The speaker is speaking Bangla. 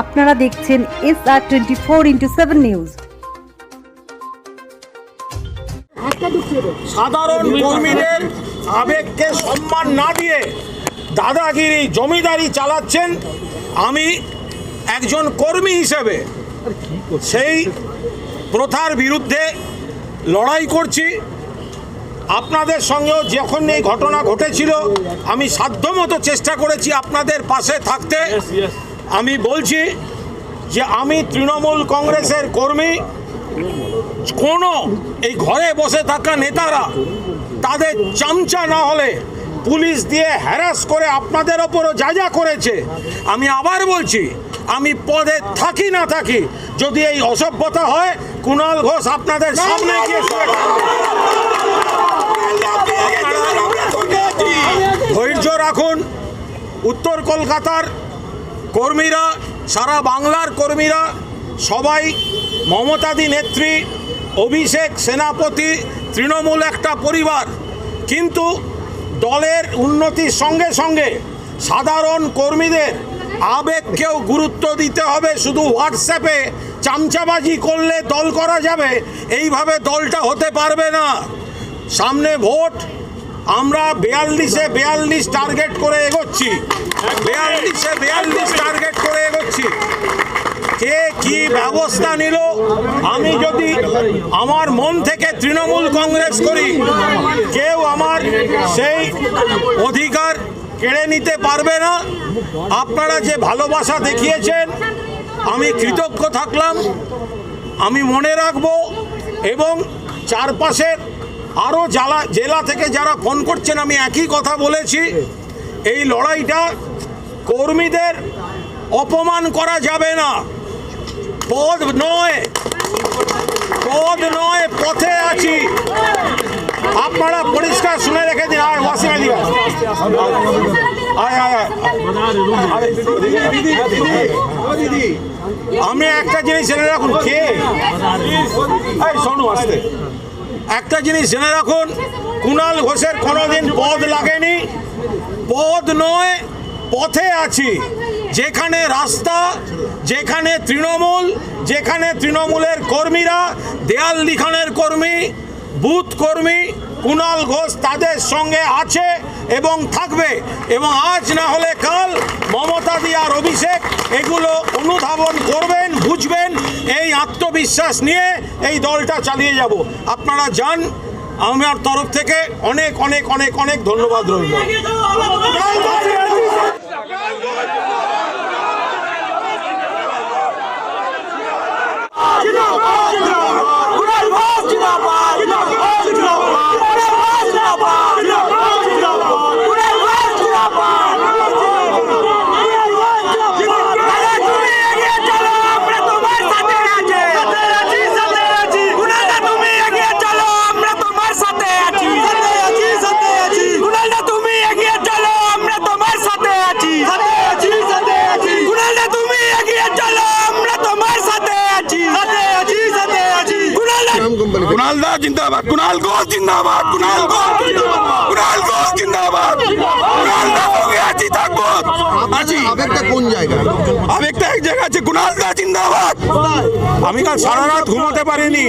আপনারা দেখছেন S R twenty four into seven news সাধারণ কর্মীদের আবেগকে সম্মান না দিয়ে দাদাগিরি জমিদারি চালাচ্ছেন আমি একজন কর্মী হিসেবে। সেই প্রথার বিরুদ্ধে লড়াই করছি। আপনাদের সঙ্গেও যখন এই ঘটনা ঘটেছিল আমি সাধ্যমতো চেষ্টা করেছি আপনাদের পাশে থাকতে। আমি বলছি যে আমি তৃণমূল কংগ্রেসের কর্মী কোনো এই ঘরে বসে থাকা নেতারা তাদের চামচা না হলে পুলিশ দিয়ে হ্যারাস করে আপনাদের ওপরও যা যা করেছে আমি আবার বলছি আমি পদে থাকি না থাকি যদি এই অসভ্যতা হয় কুণাল ঘোষ আপনাদের সামনে গিয়ে ধৈর্য রাখুন উত্তর কলকাতার কর্মীরা, সারা বাংলার কর্মীরা, সবাই মমতাদি নেত্রী, অভিষেক সেনাপতি, তৃণমূল একটা পরিবার। কিন্তু দলের উন্নতির সঙ্গে সঙ্গে সাধারণ কর্মীদের আবেগকেও গুরুত্ব দিতে হবে। শুধু হোয়াটসঅ্যাপে চামচাবাজি করলে দল করা যাবে, এইভাবে দলটা হতে পারবে না। সামনে ভোট আমরা বেয়াল্লিশে বেয়াল্লিশ টার্গেট করে এগোচ্ছি। বেয়াল্লিশে বেয়াল্লিশ টার্গেট করে এগোচ্ছি। কে কি ব্যবস্থা নিল? আমি যদি আমার মন থেকে তৃণমূল কংগ্রেস করি, কেউ আমার সেই অধিকার কেড়ে নিতে পারবে না। আপনারা যে ভালোবাসা দেখিয়েছেন, আমি কৃতজ্ঞ থাকলাম। আমি মনে রাখব এবং চারপাশের আরও জেলা জেলা থেকে যারা ফোন করছেন, আমি একই কথা বলেছি। এই লড়াইটা কর্মীদের অপমান করা যাবে না। পদ নয় পদ নয়, পথে আছি। আপনারা পরিষ্কার শুনে রেখে দিন, আর ওয়াসিম আলী আমি একটা জিনিস জেনে রাখুন, কে? শোনো আসতে। একটা জিনিস জেনে রাখুন কুণাল ঘোষের কোনোদিন পদ লাগেনি। পদ নয়, পথে আছি। যেখানে রাস্তা, যেখানে তৃণমূল, যেখানে তৃণমূলের কর্মীরা, দেয়াল লিখানের কর্মী, বুথ কর্মী কুণাল ঘোষ তাদের সঙ্গে আছে এবং থাকবে। এবং আজ না হলে কাল মমতা দি আর অভিষেক এগুলো অনুধাবন করবেন বুঝবেন, এই আত্মবিশ্বাস নিয়ে এই দলটা চালিয়ে যাব। আপনারা যান, আমার তরফ থেকে অনেক অনেক অনেক অনেক ধন্যবাদ রইল। কুণাল कुणाल জিন্দাবাদ। जिंदाबाद कुणाल জিন্দাবাদ কুণাল ঘোষ কুণাল ঘোষ জিন্দাবাদ। কুণাল দা সঙ্গে আছি থাকব। আছি। আবেগটা কোন জায়গায়? আবেগটা এক জায়গা আছে কুণাল দা জিন্দাবাদ। আমি কাল সারা রাত ঘুমোতে পারিনি।